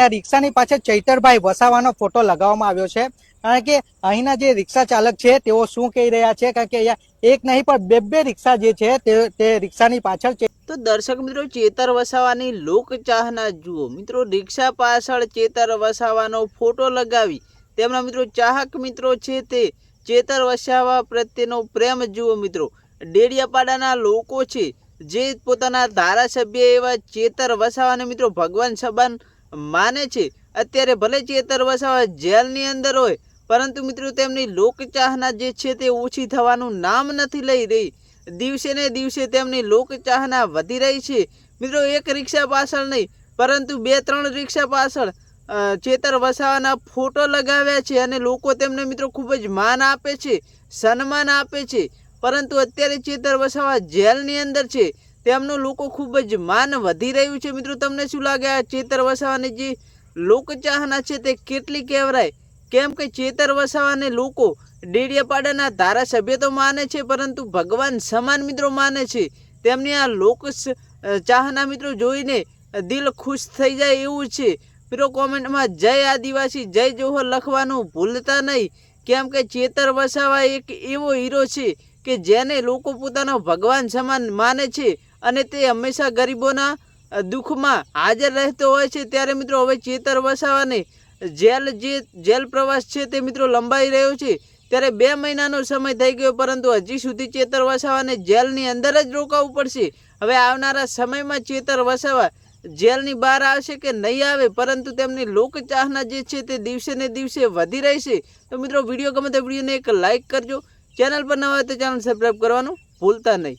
રિક્ષાની પાછળ ચૈતરભાઈ વસાવાનો ફોટો લગાવવામાં આવ્યો છે. કારણ કે અહીંના જે રિક્ષા ચાલક છે, તેઓ શું કહી રહ્યા છે? કારણ કે અહીંયા એક નહીં, પણ બે બે રિક્ષા જે છે, તે તે રિક્ષાની પાછળ છે તો દર્શક મિત્રો, ચેતર વસાવાની લોક ચાહના જુઓ. મિત્રો, રિક્ષા પાછળ ચેતર વસાવાનો ફોટો લગાવી. તેમના મિત્રો, ચાહક મિત્રો છે તે. ચેતર વસાવા પ્રત્યેનો પ્રેમ જુઓ મિત્રો. ડેડિયાપાડાના લોકો છે, જે પોતાના ધારાસભ્ય એવા ચેતર વસાવાને મિત્રો, ભગવાન સબાન માને છે. અત્યારે ભલે ચેતર વસાવા જેલની અંદર હોય, પરંતુ મિત્રો તેમની લોકચાહના જે છે તે ઓછી થવાનું નામ નથી લઈ રહી. દિવસે ને દિવસે તેમની લોકચાહના વધી રહી છે. મિત્રો એક રિક્ષા પાછળ નહીં, પરંતુ બે ત્રણ રિક્ષા પાછળ ચેતર વસાવાના ફોટો લગાવ્યા છે અને લોકો તેમને મિત્રો ખૂબ જ માન આપે છે, સન્માન આપે છે. પરંતુ અત્યારે ચેતર વસાવા જેલની અંદર છે તેમનું લોકો ખૂબ જ માન વધી રહ્યું છે. મિત્રો, તમને શું લાગે? આ ચેતર વસાવાની જે લોકચાહના છે તે કેટલી કહેવરાય કેમ કે ચેતર વસાવાને લોકો ડેડિયાપાડાના ધારાસભ્ય તો માને છે, પરંતુ ભગવાન સમાન મિત્રો માને છે. તેમની આ લોક ચાહના મિત્રો જોઈને દિલ ખુશ થઈ જાય એવું છે. મિત્રો, કોમેન્ટમાં જય આદિવાસી, જય જોહર લખવાનું ભૂલતા નહીં. કેમ કે ચેતર વસાવા એક એવો હીરો છે કે જેને લોકો પોતાનો ભગવાન સમાન માને છે. અને તે હંમેશા ગરીબોના દુઃખમાં હાજર રહેતો હોય છે. ત્યારે મિત્રો હવે ચેતર વસાવાને જેલ જે, જેલ પ્રવાસ છે તે મિત્રો લંબાઈ રહ્યો છે. ત્યારે બે મહિનાનો સમય થઈ ગયો, પરંતુ હજી સુધી ચેતર વસાવાને જેલની અંદર જ રોકાવું પડશે. હવે આવનારા સમયમાં ચેતર વસાવા જેલની બહાર આવશે કે નહીં આવે, પરંતુ તેમની લોકચાહના જે છે તે દિવસે ને દિવસે વધી રહેશે તો મિત્રો, વીડિયો ગમે તો વિડીયોને એક લાઇક કરજો. ચેનલ પર નવા હોય તો ચેનલ સબસ્ક્રાઈબ કરવાનું ભૂલતા નહીં.